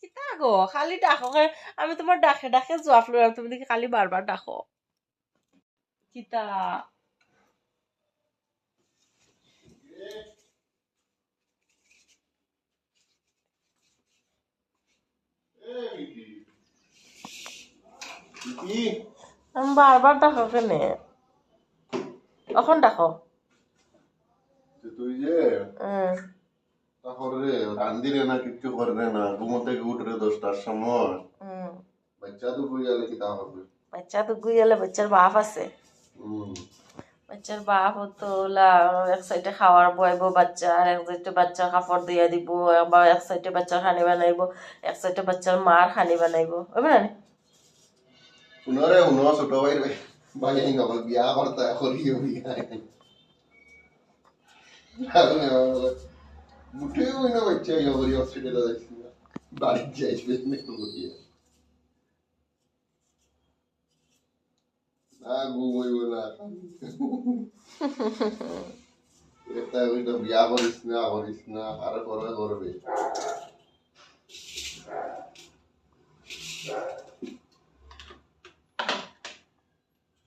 কিতা গো, খালি ডাকো আমি তোমার ডাকে ডাকে জবাব লইলাম তুমি দেখি খালি বারবার ডাকো। কিতা। আমি বারবার ডাকো কেনে এখন ডাকো তুই যে তাহলে রান্দিরে না কিচ্ছু করবে না ঘুমো থেকে উঠরে দশটার সময় বাচ্চা তো বুঝে কি তা হবে বাচ্চা তো গুইয়ালে বাচ্চার বাপ আছে বাচ্চার বাপ হতো এক সাইডে খাওয়ার বয়াইব বাচ্চা এক সাইডে বাচ্চা কাপড় দিয়া দিব বা এক সাইডে বাচ্চার খানি বানাইব এক সাইডে বাচ্চার মার খানি বানাইব হবে না ছোট ভাই ভাই বিয়া করতে বিয়া മുട്ടയോ പിന്നെ വെച്ച് കഴിഞ്ഞാൽ ഒരു ഓസ്ട്രേലിയയിലെ കഴിച്ചില്ല ബാധിച്ചായി വരുന്നേ കൂടിയ না ঘুমইব না এটা ওইটা বিয়া করিস না করিস না আরও করা করবে